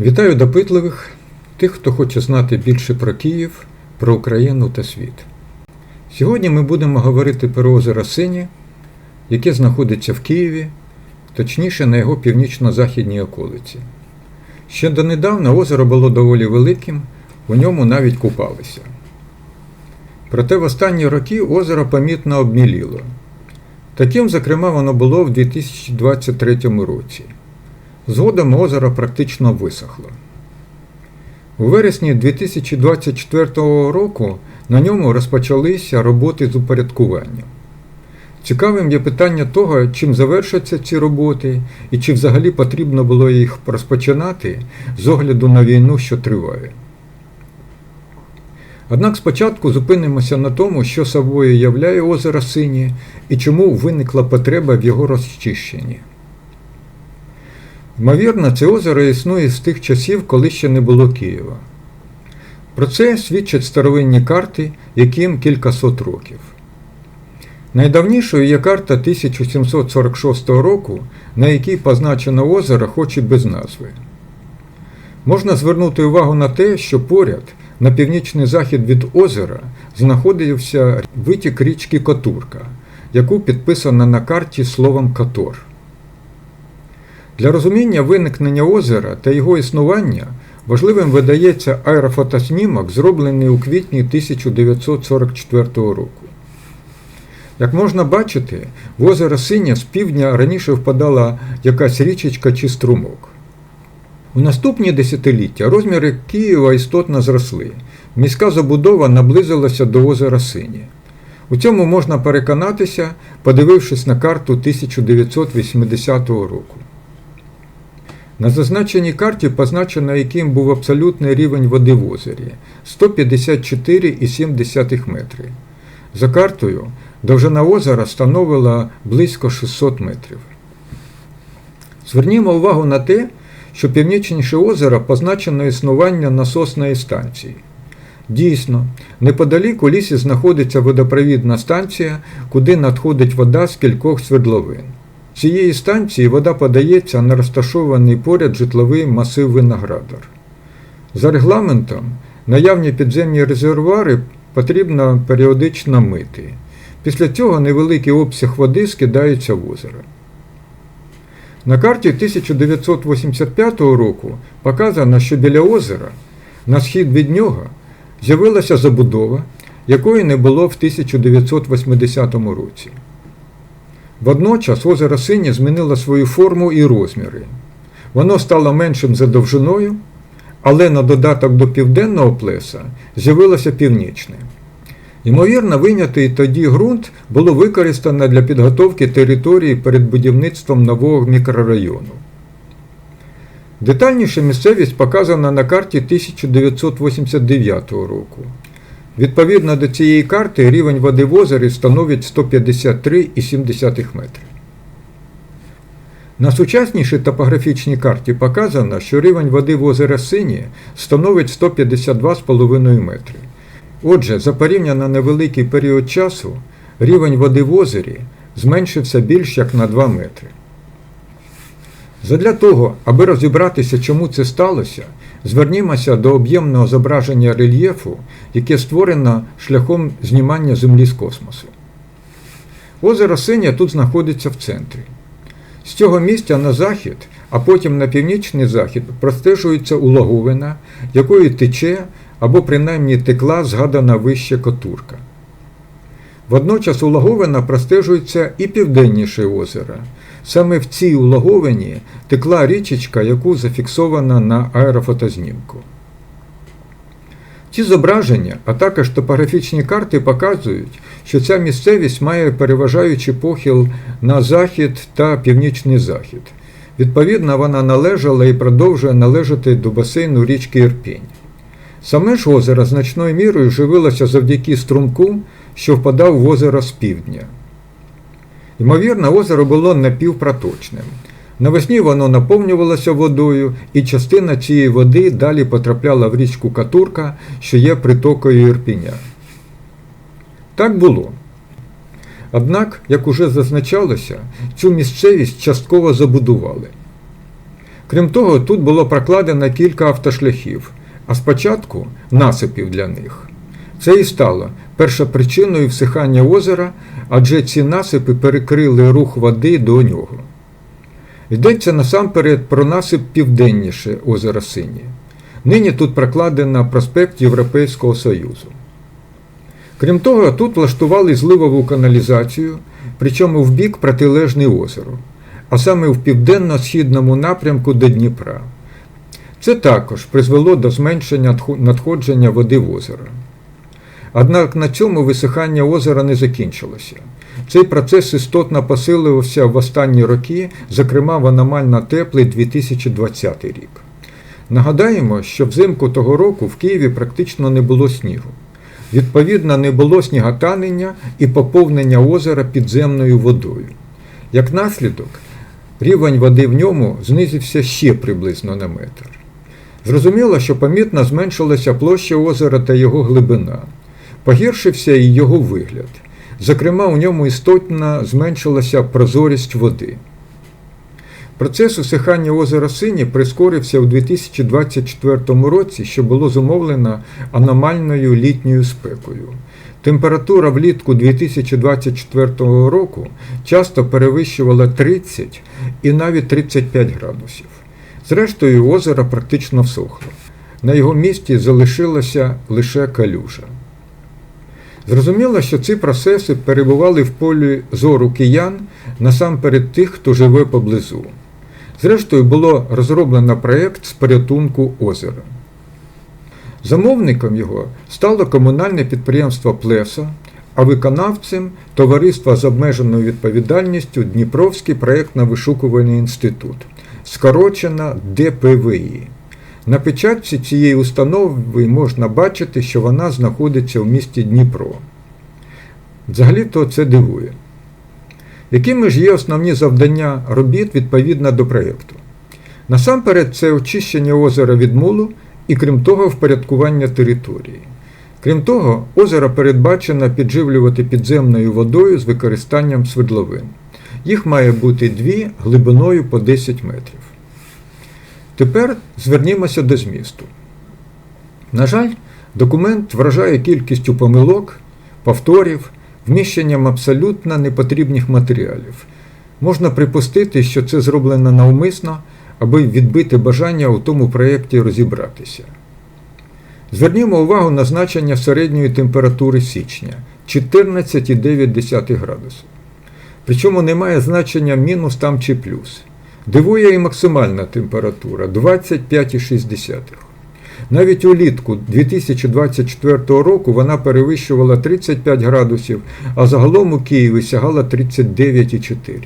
Вітаю допитливих, тих, хто хоче знати більше про Київ, про Україну та світ. Сьогодні ми будемо говорити про озеро Сині, яке знаходиться в Києві, точніше на його північно-західній околиці. Ще донедавна озеро було доволі великим, у ньому навіть купалися. Проте в останні роки озеро помітно обміліло. Таким, зокрема, воно було в 2023 році. Згодом озеро практично висохло. У вересні 2024 року на ньому розпочалися роботи з упорядкування. Цікавим є питання того, чим завершаться ці роботи і чи взагалі потрібно було їх розпочинати з огляду на війну, що триває. Однак спочатку зупинимося на тому, що собою являє озеро Синє і чому виникла потреба в його розчищенні. Ймовірно, це озеро існує з тих часів, коли ще не було Києва. Про це свідчать старовинні карти, яким кількасот років. Найдавнішою є карта 1746 року, на якій позначено озеро, хоч і без назви. Можна звернути увагу на те, що поряд, на північний захід від озера, знаходився витік річки Котурка, яку підписано на карті словом Катор. Для розуміння виникнення озера та його існування важливим видається аерофотоснімок, зроблений у квітні 1944 року. Як можна бачити, в озеро Синє з півдня раніше впадала якась річечка чи струмок. У наступні десятиліття розміри Києва істотно зросли. Міська забудова наблизилася до озера Синє. У цьому можна переконатися, подивившись на карту 1980 року. На зазначеній карті позначено, яким був абсолютний рівень води в озері 154,7 метри. За картою довжина озера становила близько 600 метрів. Звернімо увагу на те, що північніше озера позначено існування насосної станції. Дійсно, неподалік у лісі знаходиться водопровідна станція, куди надходить вода з кількох свердловин. Цієї станції вода подається на розташований поряд житловий масив Виноградар. За регламентом, наявні підземні резервуари потрібно періодично мити. Після цього невеликий обсяг води скидається в озеро. На карті 1985 року показано, що біля озера, на схід від нього, з'явилася забудова, якої не було в 1980 році. Водночас озеро Синє змінило свою форму і розміри. Воно стало меншим за довжиною, але на додаток до південного плеса з'явилося північне. Ймовірно, вийнятий тоді ґрунт було використано для підготовки території перед будівництвом нового мікрорайону. Детальніше місцевість показана на карті 1989 року. Відповідно до цієї карти рівень води в озері становить 153,7 метри. На сучаснішій топографічній карті показано, що рівень води в озері Сині становить 152,5 метри. Отже, за порівняно невеликий період часу рівень води в озері зменшився більш як на 2 метри. Задля того, аби розібратися, чому це сталося, звернімося до об'ємного зображення рельєфу, яке створено шляхом знімання Землі з космосу. Озеро Синє тут знаходиться в центрі. З цього місця на захід, а потім на північний захід простежується улаговина, якою тече або принаймні текла згадана вище котурка. Водночас улаговина простежується і південніше озера. Саме в цій улаговині текла річечка, яку зафіксовано на аерофотознімку. Ці зображення, а також топографічні карти показують, що ця місцевість має переважаючий похил на захід та північний захід. Відповідно, вона належала і продовжує належати до басейну річки Ірпінь. Саме ж озеро значною мірою живилося завдяки струмку, що впадав в озеро з півдня. Ймовірно, озеро було напівпроточним. Навесні воно наповнювалося водою, і частина цієї води далі потрапляла в річку Катурка, що є притокою Ірпіня. Так було. Однак, як уже зазначалося, цю місцевість частково забудували. Крім того, тут було прокладено кілька автошляхів, а спочатку насипів для них. Це і стало першопричиною всихання озера, адже ці насипи перекрили рух води до нього. Йдеться насамперед про насип південніше озера Сині. Нині тут прокладено проспект Європейського Союзу. Крім того, тут влаштували зливову каналізацію, причому в бік протилежний озеру, а саме в південно-східному напрямку до Дніпра. Це також призвело до зменшення надходження води в озеро. Однак на цьому висихання озера не закінчилося. Цей процес істотно посилився в останні роки, зокрема в аномально теплий 2020 рік. Нагадаємо, що взимку того року в Києві практично не було снігу. Відповідно, не було сніготанення і поповнення озера підземною водою. Як наслідок, рівень води в ньому знизився ще приблизно на метр. Зрозуміло, що помітно зменшилася площа озера та його глибина. Погіршився і його вигляд. Зокрема, у ньому істотно зменшилася прозорість води. Процес усихання озера Сині прискорився у 2024 році, що було зумовлено аномальною літньою спекою. Температура влітку 2024 року часто перевищувала 30 і навіть 35 градусів. Зрештою, озеро практично всохло. На його місці залишилася лише калюжа. Зрозуміло, що ці процеси перебували в полі зору киян насамперед тих, хто живе поблизу. Зрештою, було розроблено проєкт з порятунку озера. Замовником його стало комунальне підприємство Плеса, а виконавцем товариство з обмеженою відповідальністю Дніпровський проєктно-вишукувальний інститут, скорочена ДПВІ. На печатці цієї установи можна бачити, що вона знаходиться в місті Дніпро. Взагалі-то це дивує. Якими ж є основні завдання робіт відповідно до проєкту? Насамперед, це очищення озера від мулу і, крім того, впорядкування території. Крім того, озеро передбачено підживлювати підземною водою з використанням свердловин. Їх має бути дві глибиною по 10 метрів. Тепер звернімося до змісту. На жаль, документ вражає кількістю помилок, повторів, вміщенням абсолютно непотрібних матеріалів. Можна припустити, що це зроблено навмисно, аби відбити бажання у тому проєкті розібратися. Звернімо увагу на значення середньої температури січня 14,9 градусів. Причому немає значення мінус там чи плюс. Дивує і максимальна температура 25,6. Навіть улітку 2024 року вона перевищувала 35 градусів, а загалом у Києві сягала 39,4.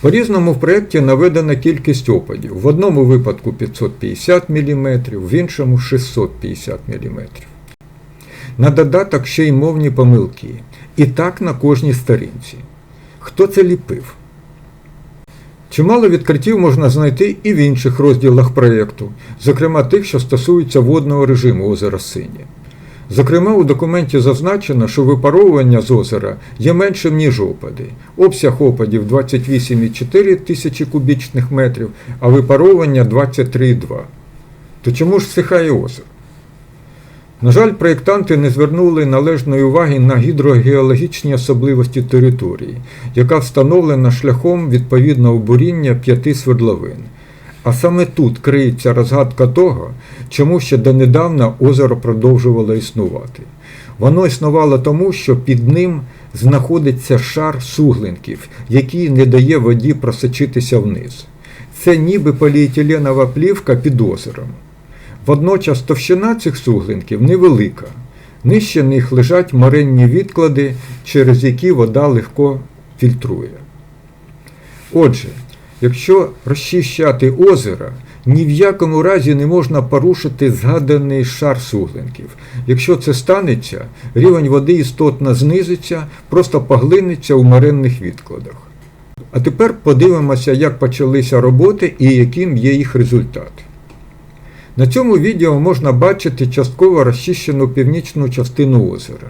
По різному в проєкті наведена кількість опадів. В одному випадку 550 мм, в іншому 650 мм. На додаток ще й мовні помилки. І так на кожній сторінці. Хто це ліпив? Чимало відкриттів можна знайти і в інших розділах проєкту, зокрема тих, що стосуються водного режиму озера Сині. Зокрема, у документі зазначено, що випаровування з озера є меншим, ніж опади. Обсяг опадів 28,4 тисячі кубічних метрів, а випаровування 23,2. То чому ж всихає озеро? На жаль, проєктанти не звернули належної уваги на гідрогеологічні особливості території, яка встановлена шляхом відповідного буріння п'яти свердловин. А саме тут криється розгадка того, чому ще донедавна озеро продовжувало існувати. Воно існувало тому, що під ним знаходиться шар суглинків, який не дає воді просочитися вниз. Це ніби поліетиленова плівка під озером. Водночас товщина цих суглинків невелика. Нижче них лежать моренні відклади, через які вода легко фільтрує. Отже, якщо розчищати озеро, ні в якому разі не можна порушити згаданий шар суглинків. Якщо це станеться, рівень води істотно знизиться, просто поглинеться у моренних відкладах. А тепер подивимося, як почалися роботи і яким є їх результат. На цьому відео можна бачити частково розчищену північну частину озера.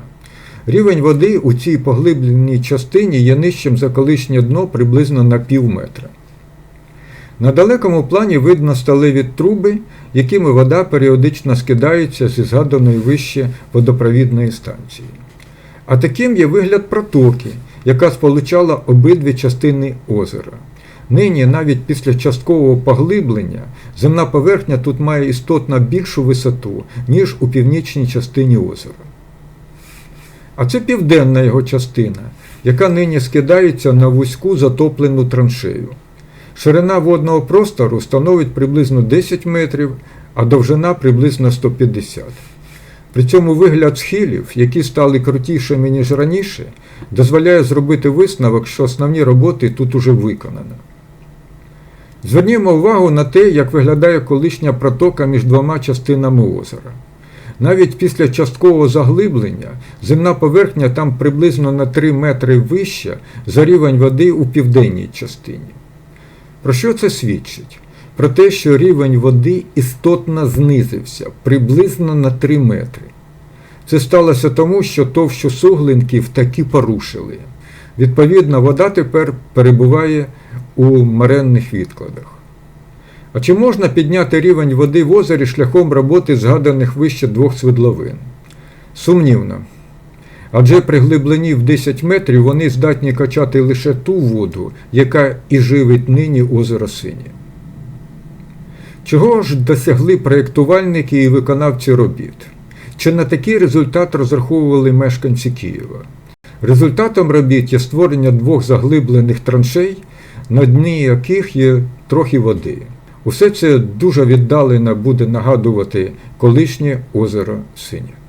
Рівень води у цій поглибленій частині є нижчим за колишнє дно приблизно на пів метра. На далекому плані видно сталеві труби, якими вода періодично скидається зі згаданої вище водопровідної станції. А таким є вигляд протоки, яка сполучала обидві частини озера. Нині, навіть після часткового поглиблення, земна поверхня тут має істотно більшу висоту, ніж у північній частині озера. А це південна його частина, яка нині скидається на вузьку затоплену траншею. Ширина водного простору становить приблизно 10 метрів, а довжина приблизно 150. При цьому вигляд схилів, які стали крутішими, ніж раніше, дозволяє зробити висновок, що основні роботи тут уже виконано. Звернімо увагу на те, як виглядає колишня протока між двома частинами озера. Навіть після часткового заглиблення земна поверхня там приблизно на 3 метри вища за рівень води у південній частині. Про що це свідчить? Про те, що рівень води істотно знизився приблизно на 3 метри. Це сталося тому, що товщу суглинків таки порушили. Відповідно, вода тепер перебуває у маренних відкладах. А чи можна підняти рівень води в озері шляхом роботи згаданих вище двох свердловин? Сумнівно. Адже при глибині в 10 метрів вони здатні качати лише ту воду, яка і живить нині озеро Синє. Чого ж досягли проєктувальники і виконавці робіт? Чи на такий результат розраховували мешканці Києва? Результатом робіт є створення двох заглиблених траншей, на дні яких є трохи води. Усе це дуже віддалено буде нагадувати колишнє озеро Синє.